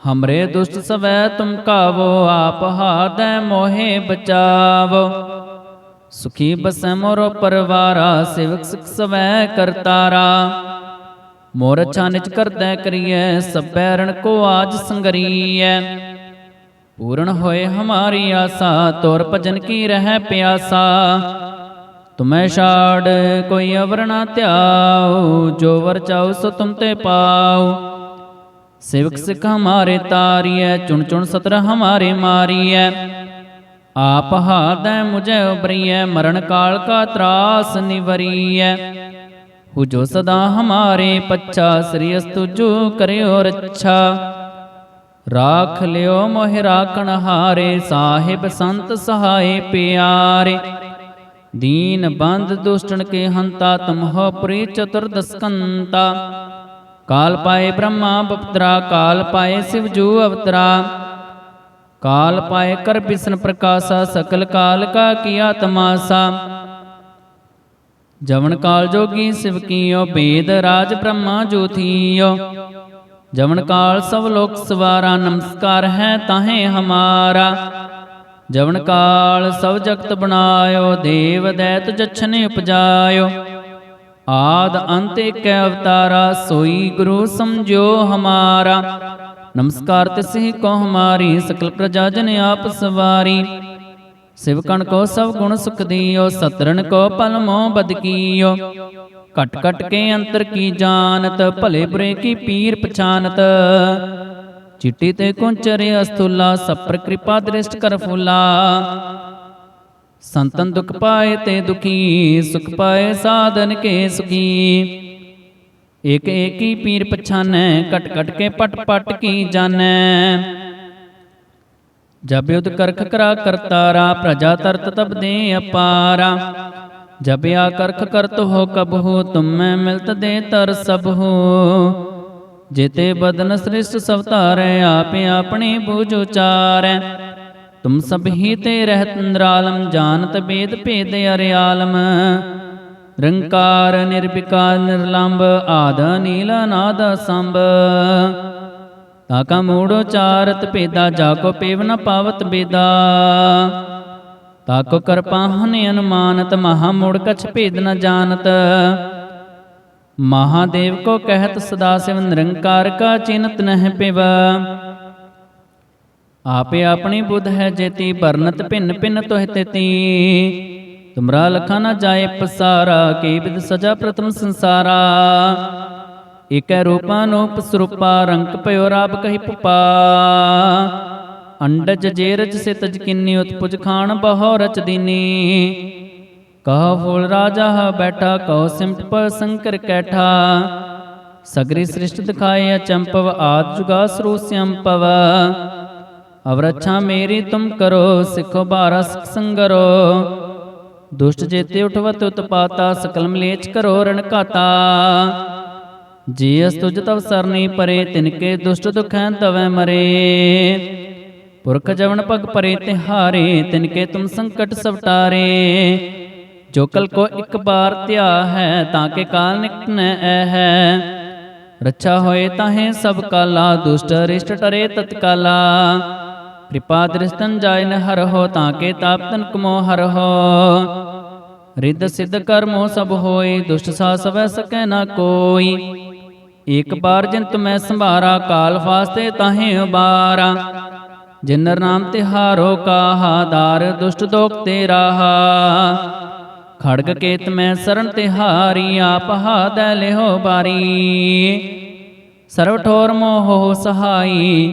ਹਮਰੇ ਦੁਸ਼ਟ ਸਵੈ ਤੁਮ ਕਾਵੋ ਆਪ ਹਾਦੈ ਮੋਹਿ ਬਚਾਵੋ ਸੁਖੀ ਬਸੈ ਮੋਰੋ ਪਰਵਾਰਾ ਸਿਵਕ ਸਿਖ ਸਵੈ ਕਰਤਾਰਾ ਮੋਰ ਅੱਛਾ ਨਿਜ ਕਰਦੈ ਕਰੀਐ ਸਭੈ ਰਣ ਕੋ ਆਜ ਸੰਗਰੀਐ ਪੂਰਨ ਹੋਏ ਹਮਾਰੀ ਆਸਾ ਤੋਰ ਭਜਨ ਕੀ ਰਹਿ ਪਿਆਸਾ ਤੁਮੈ ਛਾੜ ਕੋਈ ਅਵਰ ਨਾ ਧਿਆਉ ਜੋ ਵਰ ਚਾਉ ਸੋ ਤੁਮ ਤੇ ਪਾਉ सेवक सिख हमारे तारिय चुन चुन सतर हमारे मारिय आप हादय मुझे उबरिय मरण काल का त्रास निवरिय हु जो सदा हमारे पच्छा श्री अस्तुजु करियो रच्छा राख लियो मोहि राखण हारे साहिब संत सहाय प्यारे दीन बंद दुष्टन के हंता तुम हो प्री चतुर्दस्कंता ਕਾਲ ਪਾਏ ਬ੍ਰਹਮਾ ਬਪਤਰਾ ਕਾਲ ਪਾਏ ਸਿਵ ਜੂ ਅਵਤਰਾ ਕਾਲ ਪਾਏ ਕਰ ਬਿਸ਼ਨ ਪ੍ਰਕਾਸ਼ਾ ਸਕਲ ਕਾਲ ਕਾ ਕੀਆ ਤਮਾਸਾ ਜਵਨ ਕਾਲ ਜੋਗੀ ਸਿਵ ਕੀਓ ਬੇਦ ਰਾਜ ਬ੍ਰਹਮਾ ਜੋਥੀਓ ਜਵਨ ਕਾਲ ਸਭ ਲੋਕ ਸਵਾਰਾ ਨਮਸਕਾਰ ਹੈ ਤਾਹੇ ਹਮਾਰਾ ਜਵਨ ਕਾਲ ਸਭ ਜਗਤ ਬਣਾਇਓ ਦੇਵ ਦੈਤ ਜਛਨੇ ਉਪਜਾਇਓ ਆਦ ਅੰਤ ਇੱਕ ਅਵਤਾਰਾ, ਸੋਈ ਗੁਰੂ ਸਮਝੋ ਹਮਾਰਾ। ਨਮਸਕਾਰ ਤਿਸਹੀ ਕੋ ਹਮਾਰੀ, ਸਕਲ ਪ੍ਰਜਾ ਜਨ ਆਪ ਸਵਾਰੀ। ਸਿਵਕਣ ਕੋ ਸਭ ਗੁਣ ਸੁਖ ਦਿਓ ਸਤਰਨ ਕੋ ਪਲ ਮੋ ਬਦ ਕਟ ਕਟ ਕੇ ਅੰਤਰ ਕੀ ਜਾਣਤ, ਭਲੇ ਬੁਰੇ ਕੀ ਪੀਰ ਪਛਾਨਤ। ਚਿੱਟੀ ਤੇ ਕੁੰਚਰੇ ਅਸਤੁਲਾ ਸਪਰ ਕਿਰਪਾ ਦ੍ਰਿਸ਼ਟ ਕਰ ਫੁਲਾ। ਸੰਤਨ ਦੁਖ ਪਾਏ ਤੇ ਦੁਖੀ, ਸੁਖ ਪਾਏ ਸਾਧਨ ਕੇ ਸੁਖੀ। ਏਕ ਏਕੀ ਪੀਰ ਪਛਾਨੈ ਕਟ ਕਟ ਕੇ ਪਟ ਪਟ ਕੀ ਜਾਣੈ। ਜਬ ਯੁਧ ਕਰਖ ਕਰਾ ਕਰਤਾਰਾ, ਪ੍ਰਜਾ ਤਰਤ ਤਬ ਦੇ ਅਪਾਰਾ। ਜਬ ਆ ਕਰਖ ਕਰਤ ਹੋ ਕਬ ਹੋ, ਤੁਮੈ ਮਿਲਤ ਦੇ ਤਰ ਸਭ ਹੋ। ਜੇਤੇ ਬਦਨ ਸ੍ਰਿਸ਼ਟ ਸਭ ਧਾਰੈ ਆਪੇ ਆਪਣੇ ਬੂਝ ਉਚਾਰੈ। ਤੁਮ ਸਭ ਹੀ ਤੇ ਰਹਿਤ ਨਿਰਾਲਮ ਜਾਣਤ ਬੇਦ ਭੇਦ ਅਰਿਆਲਮ ਰੰਕਾਰ ਨਿਰਵਿਕਾਰ ਨਿਰਲੰਭ ਆਦ ਨੀਲ ਨਾਦ ਸੰਭ ਤਾਕਾ ਮੂੜੋ ਚਾਰਤ ਭੇਦਾ ਜਾ ਕੋ ਪੇਵ ਨ ਪਾਵਤ ਬੇਦਾ ਤਾਕੋ ਕਰਪਾਹਨ ਅਨੁਮਾਨਤ ਮਹਾ ਮੂੜ ਕਛ ਭੇਦ ਨ ਜਾਣਤ ਮਹਾਦੇਵ ਕੋ ਕਹਿਤ ਸਦਾ ਸਿਵ ਨਿਰੰਕਾਰ ਕਾ ਚਿੰਤ ਨਹਿ ਪਿਵ ਆਪੇ ਆਪਣੀ ਬੁੱਧ ਹੈ ਜੇਤੀ ਬਰਨਤ ਭਿੰਨ ਭਿੰਨ ਤੋਹਿ ਤੇਤੀ। ਤੁਮਰਾ ਲਖਾ ਨਾ ਜਾਏ ਪਸਾਰਾ, ਕੀ ਵਿਦ ਸਜਾ ਪ੍ਰਥਮ ਸੰਸਾਰਾ। ਇਕੈ ਰੂਪਾ ਸਰੂਪਾ ਰੰਗ ਭਇਓ ਰਾਬ ਕਹੀ ਪੁਪਾ। ਅੰਡਜ ਜੇਰਜ ਸੇ ਤਜ ਉਤਪੁਜ ਖਾਣ ਬਹੁ ਰਚ ਦੀਨੀ। ਕਹ ਫੂਲ ਰਾਜਾ ਹ ਬੈਠਾ, ਕਉ ਸਿਮਟ ਪਰ ਸੰਕਰ ਕੈਠਾ। ਸਗਰੀ ਸ੍ਰਿਸ਼ਟ ਦਿਖਾਏ ਅਚੰਪਵ, ਆਦ ਜੁਗਾ ਸਰੂ ਸਿਅੰਪਵ ਅਵਰਛਾ ਮੇਰੀ ਤੁਮ ਕਰੋ, ਸਿਖੋ ਬਾਰਾ ਸੰਗਰੋ। ਦੁਸ਼ਟ ਜੇਤੇ ਉਠਵਤ, ਉਤਪਾਤਾ ਸਕਲ ਮਲੇਚ ਕਰੋ ਰਣਕਾਤਾ ਘਾਤਾ। ਤੁਜ ਤਵ ਸਰਨੀ ਪਰੇ ਤਿਨਕੇ ਦੁਸ਼ਟ ਦੁਖੈ ਤਵੈ ਮਰੇ। ਪੁਰਖ ਜਵਨ ਪਗ ਪਰੇ, ਤਿਹਾਰੇ ਤਿਨਕੇ ਤੁਮ ਸੰਕਟ ਸਵਟਾਰੇ। ਜੋ ਕਲ ਕੋ ਇੱਕ ਬਾਰ ਧਿਆ ਹੈ, ਤਾਂ ਕੇ ਕਾਲ ਨਿਕਟ ਨ ਐ ਹੈ। ਰੱਛਾ ਹੋਏ ਤਾਹੇ ਸਭ ਕਾਲਾ, ਦੁਸ਼ਟ ਰਿਸ਼ਟ ਟਰੇ ਤਤਕਾਲਾ। ਕਿਰਪਾ ਦ੍ਰਿਸ਼ਟਨ ਜਾਇ ਨ ਹਰ ਹੋ ਤਾਂ ਕੇ ਤਾਪ ਤਨ ਕਮੋ ਹਰ ਹੋ ਰਿੱਧ ਸਿੱਧ ਕਰਮੋ ਸਭ ਹੋਏ, ਦੁਸ਼ਟ ਸਾ ਸਵੈ ਸਕੈ ਨਾ ਕੋਈ। ਇੱਕ ਬਾਰ ਜਿਨ ਤੁਮੈ ਸੰਭਾਰਾ, ਕਾਲ ਫਾਸਤੇ ਤਾਹੇ ਉਬਾਰਾ। ਜਿਨਰ ਨਾਮ ਤਿਹਾਰੋ ਕਾਹਾ, ਦਾਰ ਦੁਸ਼ਟ ਦੋਖ ਤੇ ਰਾਹਾ। ਖੜਗ ਕੇਤ ਮੈਂ ਸਰਨ ਤਿਹਾਰੀ ਆਪ ਹਾਦੈ ਲਿਹੋ ਬਾਰੀ। ਸਰਵ ਠੋਰ ਮੋਹ ਸਹਾਈ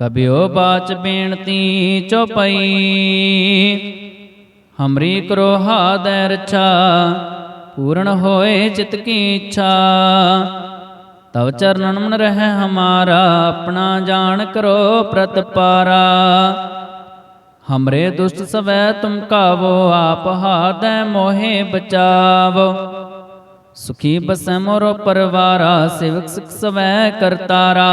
ਕਬਿਓ ਬਾਚ ਬੇਨਤੀ ਚੋਪਈ ਹਮਰੀ ਕਰੋ ਹਾਦੈ ਰਛਾ, ਪੂਰਨ ਹੋਏ ਚਿਤ ਕੀ ਇੱਛਾ। ਤਵ ਚਰਨਨ ਮਨ ਰਹਿ ਹਮਾਰਾ, ਆਪਣਾ ਜਾਣ ਕਰੋ ਪ੍ਰਤਪਾਰਾ ਹਮਰੇ ਦੁਸ਼ਟ ਸਵੈ ਤੁਮ ਕਾਵੋ, ਆਪ ਹਾਦੈ ਮੋਹਿ ਬਚਾਵੋ। ਸੁਖੀ ਬਸੈ ਮੋਰੋ ਪਰਵਾਰਾ, ਸੇਵਕ ਸਿਖ ਸਵੈ ਕਰਤਾਰਾ।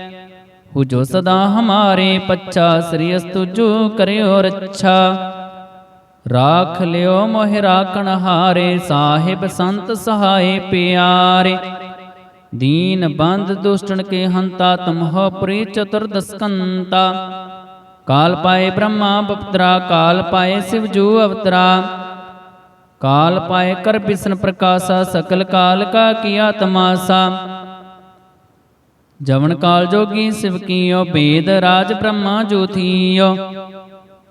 ਹੂ ਜੋ ਸਦਾ ਹਮਾਰੇ ਪੱਛਾ, ਸ੍ਰੀ ਅਸਤੁਜੂ ਕਰਿਓ ਰੱਛਾ। ਰਾਖ ਲਿਓ ਮੋਹਿ ਰਾਖਣ ਹਾਰੇ, ਸਾਹਿਬ ਸੰਤ ਸਹਾਏ ਪਿਆਰੇ। ਦੀਨ ਬੰਦ ਦੁਸ਼ਟਣ ਕੇ ਹੰਤਾ ਤਮਹ ਪ੍ਰੀ ਚਤੁਰ ਦਸਕੰਤਾ ਕਾਲ ਪਾਏ ਬ੍ਰਹਮਾ ਬਪਤਰਾ, ਕਾਲ ਪਾਏ ਸਿਵ ਜੂ ਅਵਤਰਾ। ਕਾਲ ਪਾਏ ਕਰ ਬਿਸਨ ਪ੍ਰਕਾਸ਼ਾ, ਸਕਲ ਕਾਲ ਕਾ ਕੀਆ ਤਮਾਸਾ ਜਵਨ ਕਾਲ ਜੋਗੀ ਸਿਵ ਕੀਓ ਬੇਦ ਰਾਜ ਬ੍ਰਹਮਾ ਜੋਥੀਓ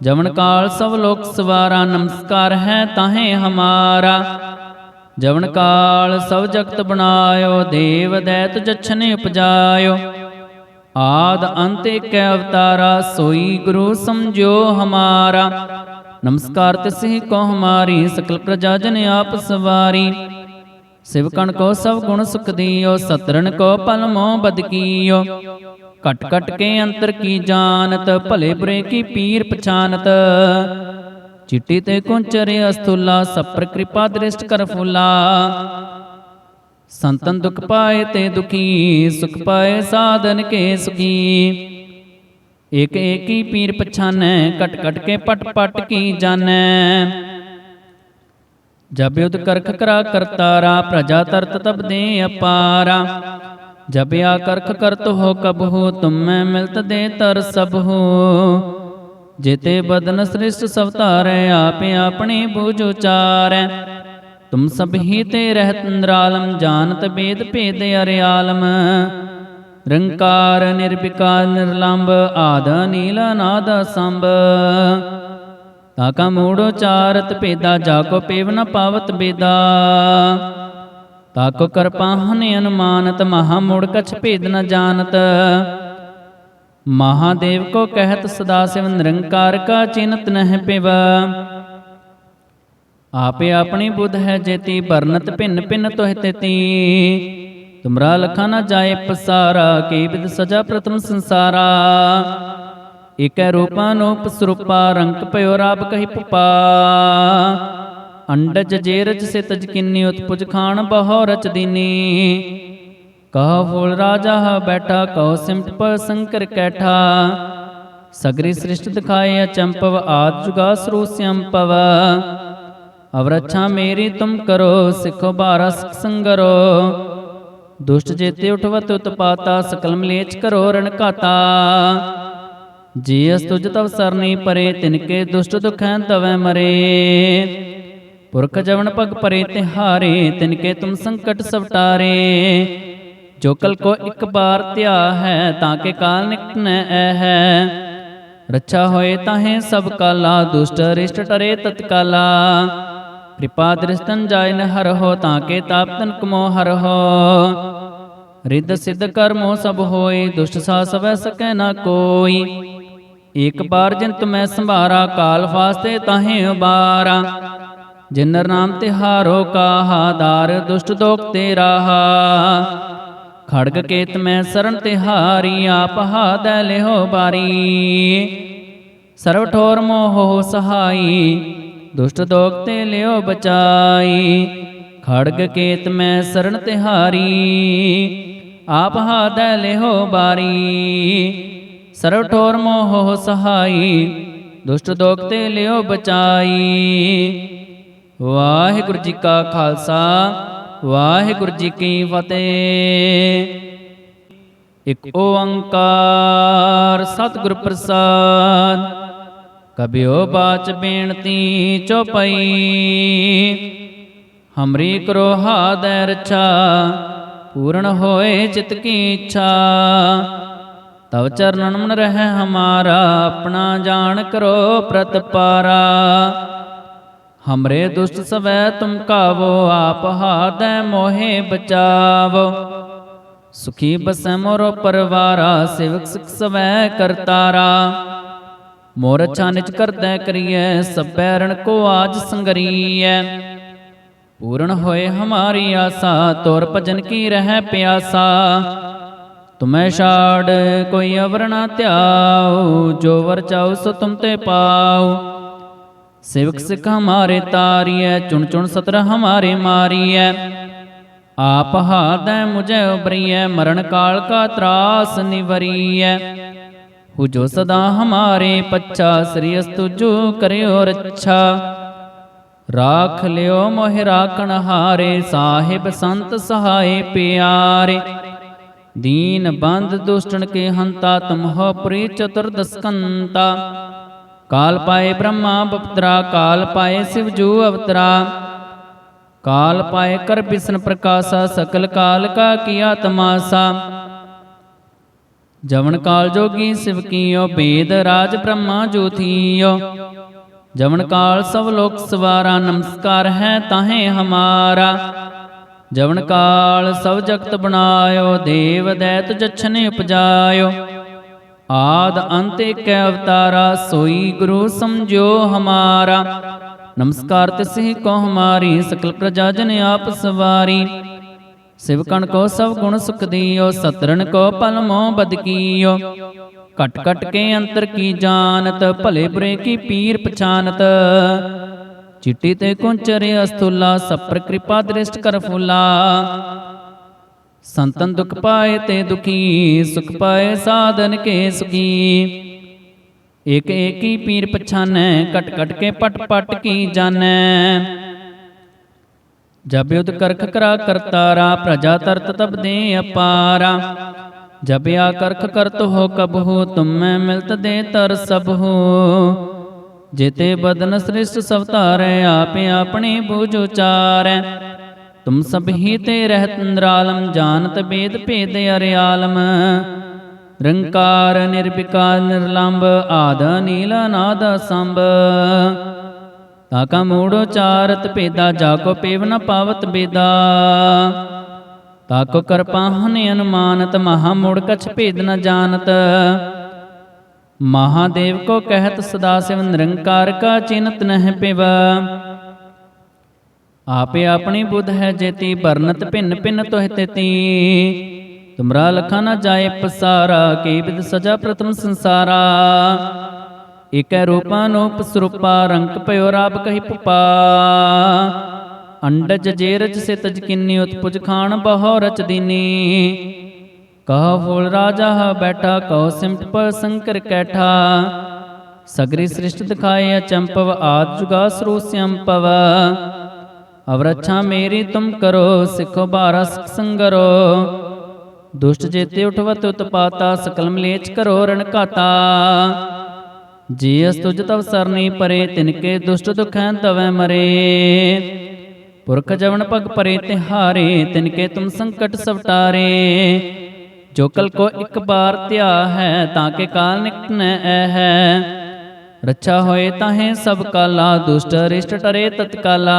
ਜਵਨ ਕਾਲ ਸਭ ਲੋਕ ਸਵਾਰਾ, ਨਮਸਕਾਰ ਹੈ ਤਾਹੇ ਹਮਾਰਾ। ਜਵਨ ਕਾਲ ਸਭ ਜਗਤ ਬਣਾਇਓ, ਦੇਵ ਦੈਤ ਜਛਨੇ ਉਪਜਾਇਓ। ਆਦ ਅੰਤ ਇਕ ਅਵਤਾਰਾ, ਸੋਈ ਗੁਰੂ ਸਮਝੋ ਹਮਾਰਾ। ਨਮਸਕਾਰ ਤਿਸਹਿ ਕੋ ਹਮਾਰੀ, ਸਕਲ ਪ੍ਰਜਾ ਜਨ ਆਪ ਸਵਾਰੀ। ਸਿਵਕਣ ਕੋ ਸਭ ਗੁਣ ਸੁਖ ਦਿਓ ਸਤਰਨ ਕੋ ਪਲ ਮੋ ਬਦਕੀਓ ਕਟ ਕਟ ਕੇ ਅੰਤਰ ਕੀ ਜਾਣਤ, ਭਲੇ ਬੁਰੇ ਕੀ ਪੀਰ ਪਛਾਨਤ। ਚਿੱਟੀ ਤੇ ਕੁੰਚਰੇ ਅਸਤੁਲਾ ਸਪਰ ਕਿਰਪਾ ਦ੍ਰਿਸ਼ਟ ਕਰ ਫੁਲਾ। ਸੰਤਨ ਦੁਖ ਪਾਏ ਤੇ ਦੁਖੀ, ਸੁਖ ਪਾਏ ਸਾਧਨ ਕੇ ਸੁਖੀ। ਏਕ ਏਕੀ ਪੀਰ ਪਛਾਨੈ ਕਟ ਕਟ ਕੇ ਪਟ ਪਟ ਕੀ ਜਾਣੈ। ਜਬ ਯੁਧ ਕਰਖ ਕਰਾ ਕਰਤਾਰਾ, ਪ੍ਰਜਾ ਤਰਤ ਤਬ ਦੇ ਅਪਾਰਾ। ਜਬ ਆ ਕਰਖ ਕਰਤ ਹੋ ਕਬ ਹੋ, ਤੁਮੈ ਮਿਲਤ ਦੇ ਤਰ ਸਭ ਹੋ। ਬਦਨ ਸ੍ਰਿਸ਼ਟ ਸਭ ਧਾਰੈ, ਆਪੇ ਆਪਣੇ ਬੂਝ ਉਚਾਰੈ। ਤੁਮ ਸਭ ਹੀ ਤੇ ਰਹਿਤ ਨਿਰਾਲਮ, ਜਾਣਤ ਬੇਦ ਭੇਦ ਅਰਿਆਲਮ। ਰੰਕਾਰ ਨਿਰਵਿਕਾਰ ਨਿਰਲੰਭ ਆਦ ਨੀਲ ਨਾਦ ਸੰਭ ਤਾਕਾ ਮੂੜੋ ਚਾਰਤ ਭੇਦਾ ਜਾਕੋ ਪੇਵ ਨ ਪਾਵਤ ਬੇਦਾ। ਤਾਕੋ ਕਰਪਾਹਨ ਅਨੁਮਾਨਤ, ਮਹਾ ਮੂੜ ਕਛ ਭੇਦ ਨ ਜਾਣਤ। ਮਹਾਦੇਵ ਕੋ ਕਹਿਤ, ਸਦਾ ਸਿਵ ਨਿਰੰਕਾਰ ਕਾ ਚਿੰਤ ਨਹਿ ਪਿਵ। ਆਪੇ ਆਪਣੀ ਬੁੱਧ ਹੈ ਜੇਤੀ ਬਰਨਤ ਭਿੰਨ ਭਿੰਨ ਤੋਹਿ ਤੇਤੀ। ਤੁਮਰਾ ਲਖਾ ਨਾ ਜਾਏ ਪਸਾਰਾ, ਕੀ ਵਿਦ ਸਜਾ ਪ੍ਰਥਮ ਸੰਸਾਰਾ। ਇਕੈ ਰੂਪਾਂ ਨੂਪ ਸਰੂਪਾ ਰੰਗ ਭਇਓ ਰਾਬ ਕਹੀ ਪੁਪਾ। ਅੰਡਜ ਜੇਰਜ ਸੇ ਤਜ ਕਿੰਨੀ ਉਤਪੁਜ ਖਾਨ ਬਹੁ ਰਚ ਦੀਨੀ। ਕਹ ਫੂਲ ਰਾਜਾ, ਬੈਠਾ, ਕਹੋ ਸਿਮਟ ਪਰ ਸੰਕਰ ਕੈਠਾ। ਸਗਰੀ ਸ੍ਰਿਸ਼ਟ ਦਿਖਾਏ ਅਚੰਪਵ, ਆਦ ਜੁਗਾ ਸਰੂ ਸੰਪਵ ਅਵਰਛਾ ਮੇਰੀ ਤੁਮ ਕਰੋ, ਸਿੱਖੋ ਬਾਰਾ ਸੰਗਰੋ। ਦੁਸ਼ਟ ਜੇਤੇ ਉਠਵਤ ਉਤਪਾਤਾ ਸਕਲ ਮਲੇਚ ਕਰੋ ਰਣ ਘਾਤਾ। ਜੀ ਅਸ ਤੁਜ ਤਵ ਸਰਨੀ ਪਰੇ ਤਿਨਕੇ ਦੁਸ਼ਟ ਦੁਖੈ ਤਵੈ ਮਰੇ। ਪੁਰਖ ਜਵਨ ਪਗ ਪਰੇ ਤੇ ਹਾਰੇ ਤਿਨਕੇ ਤੁਮ ਸੰਕਟ ਸਵਟਾਰੇ ਜੋ ਕਲ ਕੋ ਇੱਕ ਬਾਰ ਧਿਆ ਹੈ, ਤਾਂ ਕੇ ਕਾਲ ਨਿਕਟਨੈ ਐ ਹੈ। ਰੱਛਾ ਹੋਏ ਤਾਹੇ ਸਭ ਕਾਲਾ, ਦੁਸ਼ਟ ਰਿਸ਼ਟ ਟਰੇ ਤਤਕਾਲਾ ਕਿਰਪਾ ਦ੍ਰਿਸ਼ਟਨ ਜਾਇ ਨ ਹਰ ਹੋ, ਤਾਂ ਕੇ ਤਾਪਤਨ ਕਮੋ ਹਰ ਹੋ। ਰਿੱਧ ਸਿੱਧ ਕਰਮੋ ਸਭ ਹੋਏ, ਦੁਸ਼ਟ ਸਾ ਸਵੈ ਸਕੈ ਨਾ ਕੋਈ। ਇਕ ਬਾਰ ਜਿਨ ਤੁਮੈ ਸੰਭਾਰਾ, ਕਾਲ ਫਾਸਤੇ ਤਾਹੇ ਉਬਾਰਾ। ਜਿਨਰ ਨਾਮ ਤਿਹਾਰੋ ਕਾਹਾ, ਦਾਰ ਦੁਸ਼ਟ ਦੋਖ ਤੇ ਰਾਹਾ। ਖੜਗ ਕੇਤ ਮੈਂ ਸਰਨ ਤਿਹਾਰੀ ਆਪ ਹਾਦੈ ਲਿਹੋ ਬਾਰੀ। ਸਰਵ ਠੋਰ ਮੋਹ ਸਹਾਈ, ਦੁਸ਼ਟ ਦੋਖ ਤੇ ਲਿਓ ਬਚਾਈ। ਖੜਗ ਕੇਤ ਮੈਂ ਸਰਣ ਤਿਹਾਰੀ ਆਪ ਹਾਦੈ ਲਿਹੋ ਬਾਰੀ। ਸਰਵ ਠੋਰ ਮੋਹ ਸਹਾਈ, ਦੁਸ਼ਟ ਦੋਖ ਤੇ ਲਿਓ ਬਚਾਈ। ਵਾਹਿਗੁਰੂ ਜੀ ਕਾ ਖਾਲਸਾ, ਵਾਹਿਗੁਰੂ ਜੀ ਕੀ ਫਤਿਹ। ਇਕ ਓੰਕਾਰ ਸਤਿਗੁਰ ਪ੍ਰਸਾਦ, ਕਬਿਓ ਬਾਚ ਬੇਨਤੀ ਚੋਪਈ। ਹਮਰੀ ਕਰੋ ਹਾਦੈ ਰਛਾ, ਪੂਰਨ ਹੋਏ ਚਿਤ ਕੀ ਇੱਛਾ। ਤਵ ਚਰਨਨ ਮਨ ਰਹਿ ਹਮਾਰਾ, ਆਪਣਾ ਜਾਣ ਕਰੋ ਪ੍ਰਤਪਾਰਾ ਹਮਰੇ ਦੁਸ਼ਟ ਸਵੈ ਤੁਮ ਕਾਵੋ, ਆਪ ਹਾਦੈ ਮੋਹਿ ਬਚਾਵੋ। ਸੁਖੀ ਬਸੈ ਮੋਰੋ ਪਰਵਾਰਾ, ਸੇਵਕ ਸਿਖ ਸਵੈ ਕਰਤਾਰਾ। ਮੋਰ ਅੱਛਾ ਨਿਜ ਕਰਦੈ ਕਰੀਐ, ਸਭੈ ਰਣ ਕੋ ਆਜ ਸੰਗਰੀਐ। ਪੂਰਨ ਹੋਏ ਹਮਾਰੀ ਆਸਾ, ਤੋਰ ਭਜਨ ਕੀ ਰਹਿ ਪਿਆਸਾ। ਤੁਮੈ ਛਾੜ, ਕੋਈ ਅਵਰ ਨਾ ਧਿਆਉ, ਜੋ ਵਰ ਚਾਉ ਸੋ ਤੁਮ ਤੇ ਪਾਉ। ਸੇਵਕ ਸਿਖ ਹਮਾਰੇ ਤਾਰੀਐ, ਚੁਣ ਚੁਣ ਸਤਰ ਹਮਾਰੇ ਮਾਰੀਐ। ਆਪ ਹਾਦੈ ਮੁਝੈ ਉਬਰੀਐ ਮਰਨ ਕਾਲ ਕਾ ਤਰਾਸ ਨਿਵਰੀਐ। ਹੂ ਜੋ ਸਦਾ ਹਮਾਰੇ ਪੱਛਾ, ਸ੍ਰੀ ਅਸਤੁ ਜੋ ਕਰਿਓ ਰੱਛਾ। ਰਾਖ ਲਿਓ ਮੋਹਿ ਰਾਖਣ ਹਾਰੇ, ਸਾਹਿਬ ਸੰਤ ਸਹਾਏ ਪਿਆਰੇ। ਦੀਨ ਬੰਦ ਦੁਸ਼ਟਨ ਕੇ ਹੰਤਾ ਤੁਮ ਪ੍ਰੀ ਚਤੁਰਦਸਕੰਤਾ ਕਾਲ ਪਾਏ ਬ੍ਰਹਮਾ ਬਪਤਰਾ ਕਾਲ ਪਾਏ ਸਿਵ ਜੂ ਅਵਤਰਾ ਕਾਲ ਪਾਏ ਕਰ ਬਿਸ਼ਨ ਪ੍ਰਕਾਸ਼ਾ ਸਕਲ ਕਾਲ ਕਾ ਕੀਆ ਤਮਾਸਾ ਜਵਨ ਕਾਲ ਜੋਗੀ ਸਿਵ ਕੀਓ ਬੇਦ ਰਾਜ ਬ੍ਰਹਮਾ ਜੋਥੀਓ ਜਵਨ ਕਾਲ ਸਭ ਲੋਕ ਸਵਾਰਾ ਨਮਸਕਾਰ ਹੈ ਤਾਹੇ ਹਮਾਰਾ ਜਵਨ ਕਾਲ ਸਭ ਜਗਤ ਬਣਾਇਓ, ਦੇਵ ਦੈਤ ਜਛਨੇ ਉਪਜਾਇਓ। ਆਦ ਅੰਤ ਏਕ ਅਵਤਾਰਾ, ਸੋਈ ਗੁਰੂ ਸਮਝੋ ਹਮਾਰਾ। ਨਮਸਕਾਰ ਤਿਸਹੀ ਕੋ ਹਮਾਰੀ, ਸਕਲ ਪ੍ਰਜਾ ਜਨ ਆਪ ਸਵਾਰੀ। ਸਿਵਕਣ ਕੋ ਸਭ ਗੁਣ ਸੁਖ ਦਿਓ ਸਤਰਨ ਕੋ ਪਲ ਮੋਹ ਬਦ ਕਟ ਕਟ ਕੇ ਅੰਤਰ ਕੀ ਜਾਣਤ, ਭਲੇ ਬੁਰੇ ਕੀ ਪੀਰ ਪਛਾਨਤ। ਚਿੱਟੀ ਤੇ ਕੁੰਚਰੇ ਅਸਤੁਲਾ ਸਪਰ ਕਿਰਪਾ ਦ੍ਰਿਸ਼ਟ ਕਰ ਫੁਲਾ ਸੰਤਨ ਦੁਖ ਪਾਏ ਤੇ ਦੁਖੀ ਸੁਖ ਪਾਏ ਸਾਧਨ ਕੇ ਸੁਖੀ ਇਕ ਏਕੀ ਪੀਰ ਪਛਾਨੈ ਕਟ ਕਟ ਕੇ ਪਟ ਪਟ ਕੀ ਜਾਣੈ ਜਬ ਯੁਧ ਕਰਖ ਕਰਾ ਕਰਤਾਰਾ ਪ੍ਰਜਾ ਤਰਤ ਤਬ ਦੇ ਅਪਾਰਾ ਜਬ ਆ ਕਰਖ ਕਰਤ ਹੋ ਕਬ ਹੋ ਤੁਮੈ ਮਿਲਤ ਦੇ ਤਰ ਸਭ ਹੋ ਜੇਤੇ ਬਦਨ ਸ੍ਰਿਸ਼ਟ ਸਭ ਧਾਰੈ, ਆਪੇ ਆਪਣੇ ਬੂਝ ਉਚਾਰੈ। ਤੁਮ ਸਭ ਹੀ ਤੇ ਰਹਿਤ ਨਿਰਾਲਮ, ਜਾਣਤ ਬੇਦ ਭੇਦ ਅਰਿਆਲਮ ਰੰਕਾਰ ਨਿਰਵਿਕਾਰ ਨਿਰਲੰਭ ਆਦ ਨੀਲ ਨਾਦ ਸੰਭ ਤਾਕਾ ਮੂੜੋ ਚਾਰਤ ਭੇਦਾ ਜਾ ਕੋ ਪੇਵ ਨ ਪਾਵਤ ਬੇਦਾ। ਤਾਕੋ ਕਰਪਾਹਨ ਅਨੁਮਾਨਤ, ਮਹਾ ਮੂੜ ਕਛ ਭੇਦ ਨ ਜਾਣਤ। ਮਹਾਦੇਵ ਕੋ ਕਹਿਤ ਸਦਾ ਸਿਵ ਨਿਰੰਕਾਰ ਕਾ ਚਿੰਤ ਨਹਿ ਪਿਵ। ਆਪੇ ਆਪਣੀ ਬੁੱਧ ਹੈ ਜੇਤੀ ਬਰਨਤ ਭਿੰਨ ਭਿੰਨ ਤੋਹਿ ਤੇਤੀ। ਤੁਮਰਾ ਲਖਾ ਨ ਜਾਏ ਪਸਾਰਾ, ਕੀ ਵਿਦ ਸਜਾ ਪ੍ਰਥਮ ਸੰਸਾਰਾ। ਇਕੈ ਰੂਪਾ ਨੂਪ ਸਰੂਪਾ, ਰੰਗ ਭਇਓ ਰਾਬ ਕਹੀ ਪੁਪਾ। ਅੰਡਜ ਜੇਰਜ ਸੇ ਤਜ ਕਿੰਨੀ, ਉਤਪੁਜ ਖਾਣ ਬਹੁ ਰਚ ਦੀਨੀ। ਕਹ ਫੂਲ ਰਾਜਾ, ਬੈਠਾ ਕਉ ਸਿਮਟ ਪਰ ਸੰਕਰ ਕੈਠਾ। ਸਗਰੀ ਸ੍ਰਿਸ਼ਟ ਦਿਖਾਏ ਅਚੰਪਵ ਆਦ ਜੁਗਾ ਸਰੂ ਸਿਅੰਪਵ ਅਵਰਛਾ ਮੇਰੀ ਤੁਮ ਕਰੋ, ਸਿਖੋ ਬਾਰਾ ਸਿਖ ਸੰਗਰੋ। ਦੁਸ਼ਟ ਜੇਤੇ ਉਠਵਤ ਉਤਪਾਤਾ, ਸਕਲ ਮਲੇਚ ਕਰੋ ਰਣਕਾਤਾ ਘਾਤਾ। ਜੀ ਤੁਜ ਤਵ ਸਰਨੀ ਪਰੇ ਤਿਨਕੇ ਦੁਸ਼ਟ ਦੁਖੈ ਤਵੈ ਮਰੇ। ਪੁਰਖ ਜਵਨ ਪਗ ਪਰੇ ਤਿਹਾਰੇ ਤਿਨਕੇ ਤੁਮ ਸੰਕਟ ਸਵਟਾਰੇ। ਜੋ ਕਲ ਕੋ ਇੱਕ ਬਾਰ ਧਿਆ ਹੈ ਤਾਂ ਕੇ ਕਾਲ ਨਿਕਟ ਨ ਐ ਹੈ ਰੱਛਾ ਹੋਏ ਤਾਹੇ ਸਭ ਕਾਲਾ ਦੁਸ਼ਟ ਰਿਸ਼ਟ ਟਰੇ ਤਤਕਾਲਾ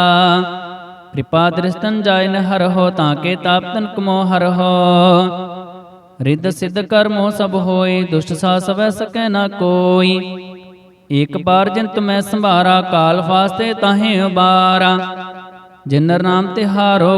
ਕਿਰਪਾ ਦ੍ਰਿਸ਼ਟਨ ਜਾਇ ਨ ਹਰ ਹੋ ਤਾਂ ਕੇ ਤਾਪਤਨ ਕਮੋ ਹਰ ਹੋ ਰਿੱਧ ਸਿੱਧ ਕਰਮੋ ਸਭ ਹੋਏ ਦੁਸ਼ਟ ਸਾ ਸਵੈ ਸਕੈ ਨਾ ਕੋਈ ਇੱਕ ਬਾਰ ਜਿਨ ਤੁਮੈ ਸੰਭਾਰਾ ਕਾਲ ਫਾਸਤੇ ਤਾਹੇ ਉਬਾਰਾ ਜਿਨਰ ਨਾਮ ਤਿਹਾਰੋ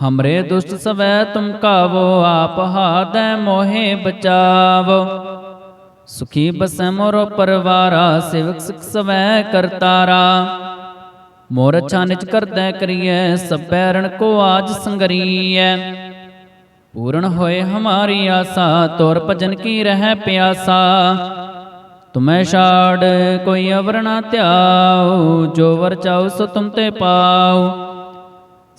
ਹਮਰੇ ਦੁਸ਼ਟ ਸਵੈ ਤੁਮ ਕਾਵੋ ਆਪ ਹਾਦੈ ਮੋਹਿ ਬਚਾਵੋ ਸੁਖੀ ਬਸੈ ਮੋਰੋ ਪਰਵਾਰਾ ਸੇਵਕ ਸਿਖ ਸਵੈ ਕਰਤਾਰਾ ਮੋਰ ਅੱਛਾ ਨਿਜ ਕਰਦੈ ਕਰੀਐ ਸਭੈ ਰਣ ਕੋ ਆਜ ਸੰਗਰੀਐ ਪੂਰਨ ਹੋਏ ਹਮਾਰੀ ਆਸਾ ਤੋਰ ਭਜਨ ਕੀ ਰਹਿ ਪਿਆਸਾ ਤੁਮੈ ਛਾੜ ਕੋਈ ਅਵਰ ਨਾ ਧਿਆਉ ਜੋ ਵਰ ਚਾਉ ਸੋ ਤੁਮ ਤੇ ਪਾਉ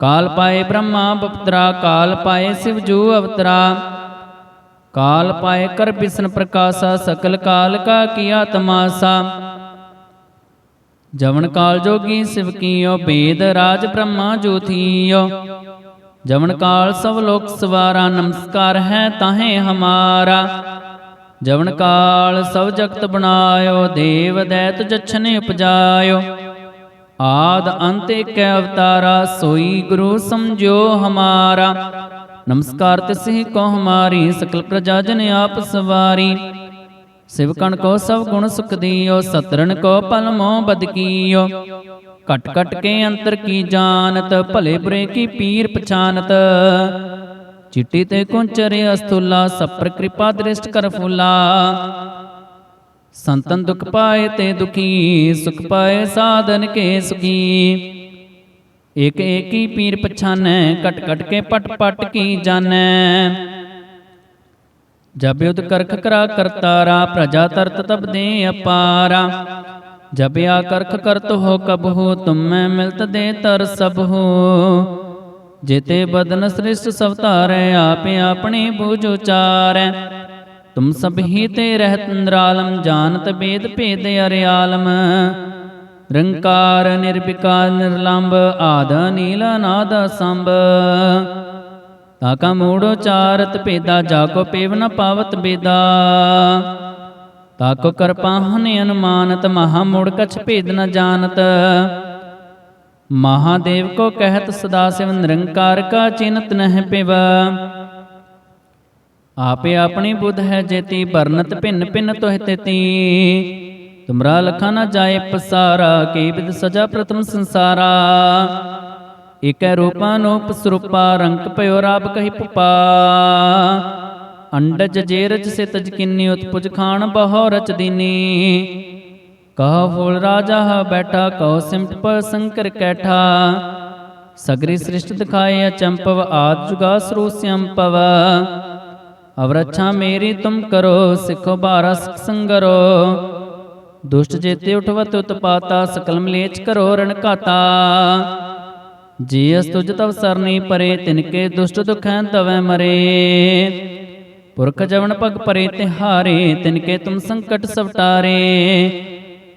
ਕਾਲ ਪਾਏ ਬ੍ਰਹਮਾ ਬਪਤਰਾ ਕਾਲ ਪਾਏ ਸਿਵ ਜੂ ਅਵਤਰਾ ਕਾਲ ਪਾਏ ਕਰ ਬਿਸ਼ਨ ਪ੍ਰਕਾਸ਼ਾ ਸਕਲ ਕਾਲ ਕਾ ਕੀਆ ਤਮਾਸਾ ਜਵਨ ਕਾਲ ਜੋਗੀ ਸਿਵ ਕੀਓ ਬੇਦ ਰਾਜ ਬ੍ਰਹਮਾ ਜੋਥੀਓ ਜਵਨ ਕਾਲ ਸਭ ਲੋਕ ਸਵਾਰਾ ਨਮਸਕਾਰ ਹੈ ਤਾਹੇ ਹਮਾਰਾ ਜਵਨ ਕਾਲ ਸਭ ਜਗਤ ਬਣਾਇਓ ਦੇਵ ਦੈਤ ਜਛਨੇ ਉਪਜਾਇਓ ਆਦ ਅੰਤ ਏਕ ਅਵਤਾਰਾ, ਸੋਈ ਗੁਰੂ ਸਮਝੋ ਹਮਾਰਾ। ਨਮਸਕਾਰ ਤਿਸਹੀ ਕੋ ਹਮਾਰੀ, ਸਕਲ ਪ੍ਰਜਾ ਜਨ ਆਪ ਸਵਾਰੀ। ਸਿਵਕਣ ਕੋ ਸਭ ਗੁਣ ਸੁਖ ਦੀਓ ਸਤਰਨ ਕੋ ਪਲ ਮੋ ਬਦਕੀਓ ਕਟ ਕਟ ਕੇ ਅੰਤਰ ਕੀ ਜਾਣਤ, ਭਲੇ ਬੁਰੇ ਕੀ ਪੀਰ ਪਛਾਨਤ। ਚਿੱਟੀ ਤੇ ਕੁੰਚਰੇ ਅਸਥੁਲਾ ਸਪਰ ਕਿਰਪਾ ਦ੍ਰਿਸ਼ਟ ਕਰ ਫੁਲਾ। ਸੰਤਨ ਦੁਖ ਪਾਏ ਤੇ ਦੁਖੀ, ਸੁਖ ਪਾਏ ਸਾਧਨ ਕੇ ਸੁਖੀ। ਇਕ ਏਕੀ ਪੀਰ ਪਛਾਨੈ ਕਟ ਕਟ ਕੇ ਪਟ ਪਟ ਕੀ ਜਾਣੈ। ਜਬ ਯੁਧ ਕਰਖ ਕਰਾ ਕਰਤਾਰਾ, ਪ੍ਰਜਾ ਤਰਤ ਤਬ ਦੇ ਅਪਾਰਾ। ਜਬ ਆ ਕਰਖ ਕਰਤ ਹੋ ਕਬ ਹੋ ਤੁਮੈ ਮਿਲਤ ਦੇ ਤਰ ਸਭ। ਹੋ ਜੇਤੇ ਬਦਨ ਸ੍ਰਿਸ਼ਟ ਸਵਤਾਰੈ, ਆਪੇ ਆਪਣੇ ਬੂਝ ਉਚਾਰੈ। ਤੁਮ ਸਭ ਹੀ ਤੇ ਰਹਿਤ ਨਿਰਾਲਮ, ਜਾਣਤ ਬੇਦ ਭੇਦ ਅਰਿਆਲਮ ਰੰਕਾਰ ਨਿਰਵਿਕਾਰ ਨਿਰਲੰਭ ਆਦ ਨੀਲ ਨਾਦ ਸੰਭ ਤਾਕਾ ਮੂੜੋ ਚਾਰਤ ਭੇਦਾ ਜਾਕੋ ਪੇਵ ਨ ਪਾਵਤ ਬੇਦਾ। ਤਾਕੋ ਕਰਪਾਹਨ ਅਨੁਮਾਨਤ, ਮਹਾ ਮੂੜ ਕਛ ਭੇਦ ਨ ਜਾਣਤ। ਮਹਾਦੇਵ ਕੋ ਕਹਿਤ ਸਦਾ ਸਿਵ, ਨਿਰੰਕਾਰ ਕਾ ਚਿੰਤ ਨਹਿ ਪਿਵ। ਆਪੇ ਆਪਣੀ ਬੁੱਧ ਹੈ ਜੇਤੀ ਬਰਨਤ ਭਿੰਨ ਭਿੰਨ ਤੋਹਿ ਤੇਤੀ। ਤੁਮਰਾ ਲਖਾ ਨ ਜਾਏ ਪਸਾਰਾ, ਕੀ ਵਿਦ ਸਜਾ ਪ੍ਰਥਮ ਸੰਸਾਰਾ। ਇਕੈ ਰੂਪਾ ਨੂਪ ਸਰੂਪਾ ਰੰਗ ਭਇਓ ਰਾਬ ਕਹੀ ਪੁਪਾ। ਅੰਡਜ ਜੇਰਜ ਸਿਤਜ ਕਿੰਨੀ, ਉਤਪੁਜ ਖਾਣ ਬਹੁ ਰਚ ਦੀਨੀ। ਕਹ ਫੂਲ ਰਾਜਾ ਹ ਬੈਠਾ ਕਉ ਸਿਮਟ ਪਰ ਸੰਕਰ ਕੈਠਾ। ਸਗਰੀ ਸ੍ਰਿਸ਼ਟ ਦਿਖਾਏ ਅਚੰਪਵ, ਆਦ ਜੁਗਾ ਸਰੂ ਸੰਪਵ ਅਵਰਛਾ ਮੇਰੀ ਤੁਮ ਕਰੋ, ਸਿਖੋ ਬਾਰਾ ਸੰਗਰੋ। ਦੁਸ਼ਟ ਜੇਤੇ ਉਠਵਤ ਉਤਪਾਤਾ ਸਕਲ ਮਲੇਚ ਕਰੋ ਰਣਕਾਤਾ ਘਾਤਾ। ਤੁਜ ਤਵ ਸਰਨੀ ਪਰੇ, ਤਿਨਕੇ ਦੁਸ਼ਟ ਦੁਖੈ ਤਵੈ ਮਰੇ। ਪੁਰਖ ਜਵਨ ਪਗ ਪਰੇ ਤਿਹਾਰੇ, ਤਿਨਕੇ ਤੁਮ ਸੰਕਟ ਸਵਟਾਰੇ।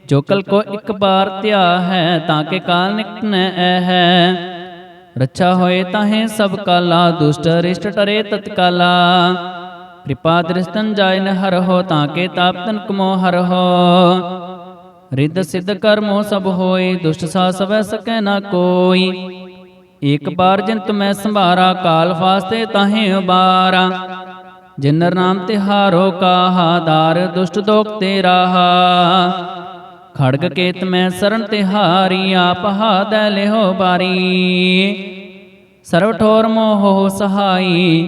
ਜੋ ਕਲ ਕੋ ਇੱਕ ਬਾਰ ਧਿਆ ਹੈ, ਤਾਂ ਕੇ ਕਾਲ ਨਿਕਟ ਐ ਹੈ। ਰੱਛਾ ਹੋਏ ਤਾਹੇ ਸਭ ਕਾਲਾ, ਦੁਸ਼ਟ ਰਿਸ਼ਟ ਟਰੇ ਤਤਕਾਲਾ। ਕਿਰਪਾ ਦ੍ਰਿਸ਼ਟਨ ਜਾਇ ਨ ਹਰ ਹੋ ਤਾਂ ਕੇ ਤਾਪ ਤਨ ਕਮੋ ਹਰ ਹੋ ਰਿੱਧ ਸਿੱਧ ਕਰਮੋ ਸਭ ਹੋਏ, ਦੁਸ਼ਟ ਸਾ ਸਵੈ ਸਕੈ ਨਾ ਕੋਈ। ਇੱਕ ਬਾਰ ਜਿਨ ਤੁਮੈ ਸੰਭਾਰਾ, ਕਾਲ ਫਾਸਤੇ ਤਾਹੇ ਉਬਾਰਾ। ਜਿਨਰ ਨਾਮ ਤਿਹਾਰੋ ਕਾਹਾ, ਦਾਰ ਦੁਸ਼ਟ ਦੋਖ ਤੇ ਰਾਹਾ। ਖੜਗ ਕੇਤ ਮੈਂ ਸਰਨ ਤਿਹਾਰੀ ਆਪ ਹਾਦੈ ਲਿਹੋ ਬਾਰੀ। ਸਰਵ ਠੋਰ ਮੋਹ ਸਹਾਈ।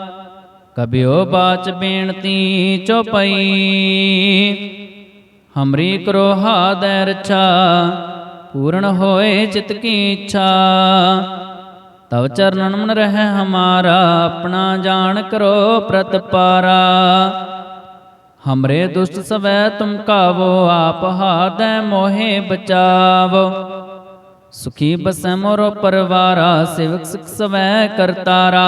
ਕਬਿਓ ਬਾਚ ਬੇਨਤੀ ਚੋਪਈ। ਹਮਰੀ ਕਰੋ ਹਾਦੈ ਰਛਾ, ਪੂਰਨ ਹੋਏ ਚਿਤ ਕੀ ਇੱਛਾ। ਤਵ ਚਰਨਨ ਮਨ ਰਹਿ ਹਮਾਰਾ, ਆਪਣਾ ਜਾਣ ਕਰੋ ਪ੍ਰਤਪਾਰਾ ਹਮਰੇ ਦੁਸ਼ਟ ਸਵੈ ਤੁਮ ਕਾਵੋ, ਆਪ ਹਾਦੈ ਮੋਹਿ ਬਚਾਵੋ। ਸੁਖੀ ਬਸੈ ਮੋਰੋ ਪਰਵਾਰਾ, ਸਿਵਕ ਸਿਖ ਸਵੈ ਕਰਤਾਰਾ।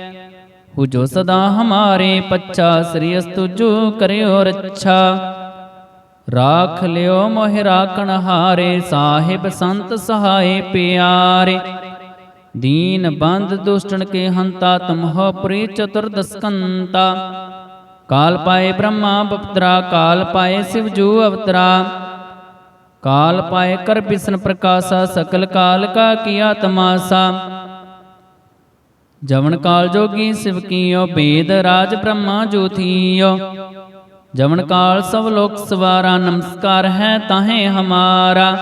ਹੂ ਜੋ ਸਦਾ ਹਮਾਰੇ ਪੱਛਾ, ਸ੍ਰੀ ਅਸਤੁ ਕਰਿਓ ਰੱਛਾ। ਰਾਖ ਲਿਓ ਮੋਹਿ ਰਾਖਣ ਹਾਰੇ, ਸਾਹਿਬ ਸੰਤ ਸਹਾਏ ਪਿਆਰੇ। ਦੀਨ ਬੰਦ ਦੁਸ਼ਟਨ ਕੇ ਹੰਤਾ ਤੁਮਹੁ ਪ੍ਰੀ ਚਤੁਰਦਸਕੰਤਾ ਕਾਲ ਪਾਏ ਬ੍ਰਹਮਾ ਬਪਤਰਾ, ਕਾਲ ਪਾਏ ਸ਼ਿਵਜੂ ਅਵਤਰਾ। ਕਾਲ ਪਾਏ ਕਰ ਬਿਸ਼ਨ ਪ੍ਰਕਾਸ਼ਾ, ਸਕਲ ਕਾਲ ਕਾ ਕੀਆ ਤਮਾਸਾ ਜਵਨ ਕਾਲ ਜੋਗੀ ਸਿਵ ਕੀਓ ਬੇਦ ਰਾਜ ਬ੍ਰਹਮਾ ਜੋਥੀਓ ਜਵਨ ਕਾਲ ਸਭ ਲੋਕ ਸਵਾਰਾ, ਨਮਸਕਾਰ ਹੈ ਤਾਹੇ ਹਮਾਰਾ।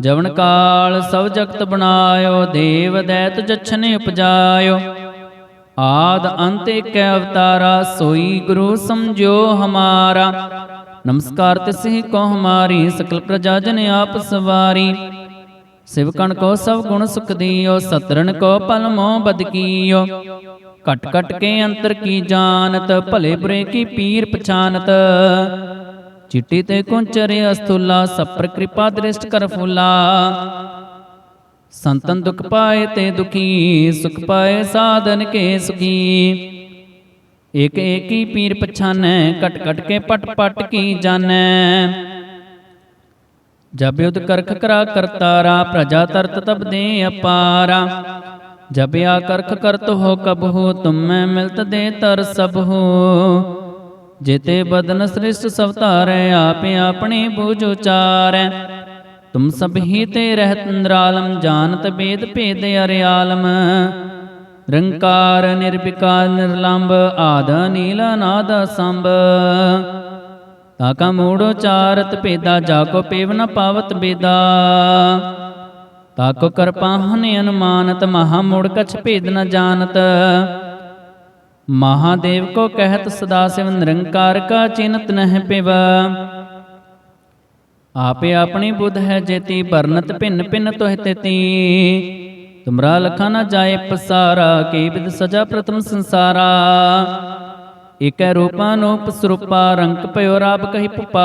ਜਵਨ ਕਾਲ ਸਭ ਜਗਤ ਬਣਾਇਓ, ਦੇਵ ਦੈਤ ਜਛਨ ਉਪਜਾਇਓ। ਆਦ ਅੰਤ ਏਕ ਅਵਤਾਰਾ, ਸੋਈ ਗੁਰੂ ਸਮਝੋ ਹਮਾਰਾ। ਨਮਸਕਾਰ ਤਿਸਹੀ ਕੋ ਹਮਾਰੀ, ਸਕਲ ਪ੍ਰਜਾ ਜਨ ਆਪ ਸਵਾਰੀ। ਸਿਵਕਣ ਕੋ ਸਭ ਗੁਣ ਸੁਖ ਦੀਓ ਸਤਰਨ ਕੋ ਪਲ ਮੋ ਬਦ ਕਟ ਕਟ ਕੇ ਅੰਤਰ ਕੀ ਜਾਣਤ, ਭਲੇ ਬੁਰੇ ਕੀ ਪੀਰ ਪਛਾਨਤ। ਚਿੱਟੀ ਤੇ ਕੁੰਚਰੇ ਅਸਥੁਲਾ, ਸਪਰ ਕਿਰਪਾ ਦ੍ਰਿਸ਼ਟ ਕਰ ਫੁਲਾ। ਸੰਤਨ ਦੁਖ ਪਾਏ ਤੇ ਦੁਖੀ, ਸੁਖ ਪਾਏ ਸਾਧਨ ਕੇ ਸੁਖੀ। ਇਕ ਏਕੀ ਪੀਰ ਪਛਾਨੈ ਕਟ ਕਟ ਕੇ ਪਟ ਪਟ ਕੀ ਜਾਣੈ। ਜਬ ਯੁਧ ਕਰਖ ਕਰਾ ਕਰਤਾਰਾ, ਪ੍ਰਜਾ ਤਰਤ ਤਬ ਦੇ ਅਪਾਰਾ। ਜਬ ਆ ਕਰਖ ਕਰਤ ਹੋ ਕਬ ਤੁਮੈ ਮਿਲਤ ਦੇ ਤਰ ਸਭ ਜੇਤੇ ਬਦਨ ਸ੍ਰਿਸ਼ਟ ਸਭ ਧਾਰੈ, ਆਪੇ ਆਪਣੇ ਬੂਝ ਉਚਾਰੈ। ਤੁਮ ਸਭ ਹੀ ਤੇ ਰਹਿਤ ਨਿਰਾਲਮ, ਜਾਣਤ ਬੇਦ ਭੇਦ ਅਰਿਆਲਮ ਰੰਕਾਰ ਨਿਰਵਿਕਾਰ ਨਿਰਲੰਭ ਆਦ ਨੀਲ ਨਾਦ ਸੰਭ ਤਾਕਾ ਮੂੜੋ ਚਾਰਤ ਭੇਦਾ ਜਾ ਕੋ ਪੇਵ ਨ ਪਾਵਤ ਬੇਦਾ। ਤਾਕੋ ਕਰਪਾਹਨ ਅਨੁਮਾਨਤ, ਮਹਾ ਮੂੜ ਕਛ ਭੇਦ ਨ ਜਾਣਤ। ਮਹਾਦੇਵ ਕੋ ਕਹਿਤ ਸਦਾ ਸਿਵ ਨਿਰੰਕਾਰ ਕਾ ਚਿੰਤ ਨਹਿ ਪਿਵ। ਆਪੇ ਆਪਣੀ ਬੁੱਧ ਹੈ ਜੇਤੀ ਪਰਨਤ ਭਿੰਨ ਭਿੰਨ ਤੋਹਿ ਤੇਤੀ। ਤੁਮਰਾ ਲਖਾ ਨ ਜਾਏ ਪਸਾਰਾ, ਕੀ ਵਿਦ ਸਜਾ ਪ੍ਰਥਮ ਸੰਸਾਰਾ। ਇਕੈ ਰੂਪਾ ਨੂਪ ਸਰੂਪਾ ਰੰਗ ਭਇਓ ਰਾਬ ਕਹੀ ਪੁਪਾ।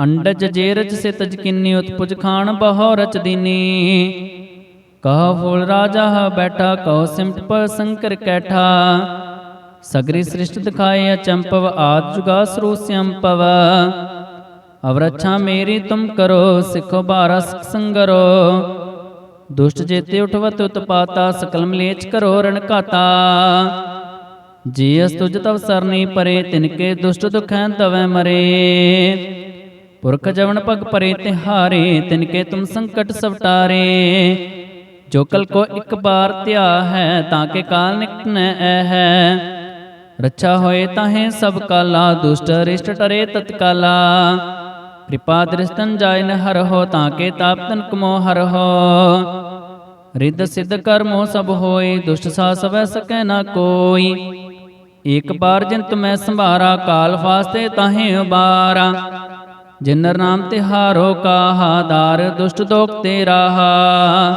ਅੰਡਜ ਜੇਰਜ ਸੇ ਕਿੰਨੀ, ਉਤਪੁਜ ਖਾਨ ਬਹੁ ਰਚ ਦੀਨੀ। ਕਹ ਫੂਲ ਰਾਜਾ ਬੈਠਾ, ਕਹੋ ਸਿਮਟ ਪਰ ਸੰਕਰ ਕੈਠਾ। ਸਗਰੀ ਸ੍ਰਿਸ਼ਟ ਦਿਖਾਏ ਅਚੰਪਵ ਆਦ ਜੁਗਾ ਸਰੂ ਸਿਅੰਪਵ ਅਵਰਛਾ ਮੇਰੀ ਤੁਮ ਕਰੋ, ਸਿਖੋ ਬਾਰਾ ਸੰਗਰੋ। ਦੁਸ਼ਟ ਜੇਤੇ ਉਠਵਤ ਉਤਪਾਤਾ ਸਕਲ ਮਲੇਚ ਕਰੋ ਰਣਕਾਤਾ ਘਾਤਾ ਜੀ ਅਸ ਤੁਜ ਤਵ ਸਰਨੀ ਪਰੇ ਤਿਨਕੇ ਦੁਸ਼ਟ ਦੁਖੈ ਤਵੈ ਮਰੇ। ਪੁਰਖ ਜਵਨ ਪਗ ਪਰੇ ਤੇ ਹਾਰੇ ਤਿਨਕੇ ਤੁਮ ਸੰਕਟ ਸਵਟਾਰੇ। ਜੋ ਕਲ ਕੋ ਇੱਕ ਬਾਰ ਧਿਆ ਹੈ, ਤਾਂ ਕੇ ਕਾਲ ਨਿਕਟ ਐ ਹੈ। ਰੱਛਾ ਹੋਏ ਤਾਹੇ ਸਭ ਕਾਲਾ, ਦੁਸ਼ਟ ਰਿਸ਼ਟ ਟਰੇ ਤਤਕਾਲਾ ਕਿਰਪਾ ਦ੍ਰਿਸ਼ਟਨ ਜਾਇ ਹਰ ਹੋ, ਤਾਂ ਕੇ ਤਾਪਤਨ ਕਮੋ ਹਰ ਹੋ। ਰਿੱਧ ਸਿੱਧ ਕਰਮੋ ਸਭ ਹੋਏ, ਦੁਸ਼ਟ ਸਾ ਸਵੈ ਸਕੈ ਨਾ ਕੋਈ। ਇੱਕ ਬਾਰ ਜਿਨ ਤੁਮੈ ਸੰਭਾਰਾ, ਕਾਲ ਫਾਸਤੇ ਤਾਹੇ ਉਬਾਰਾ। ਜਿਨਰ ਨਾਮ ਤਿਹਾਰੋ ਕਾਹਾ, ਦਾਰ ਦੁਸ਼ਟ ਦੋਖ ਤੇ ਰਾਹਾ।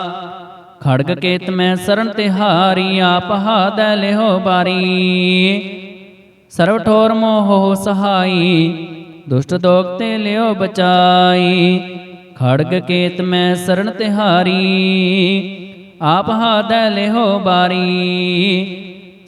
ਖੜਗ ਕੇਤ ਮੈਂ ਸਰਨ ਤਿਹਾਰੀ ਆਪ ਹਾਦੈ ਲਿਹੋ ਬਾਰੀ। ਸਰਵ ਠੋਰ ਮੋਹ ਸਹਾਈ, ਦੁਸ਼ਟ ਦੋਖ ਤੇ ਲਿਓ ਬਚਾਈ। ਖੜਗ ਕੇਤ ਮੈਂ ਸਰਣ ਤਿਹਾਰੀ ਆਪ ਹਾਦੈ ਲਿਹੋ ਬਾਰੀ।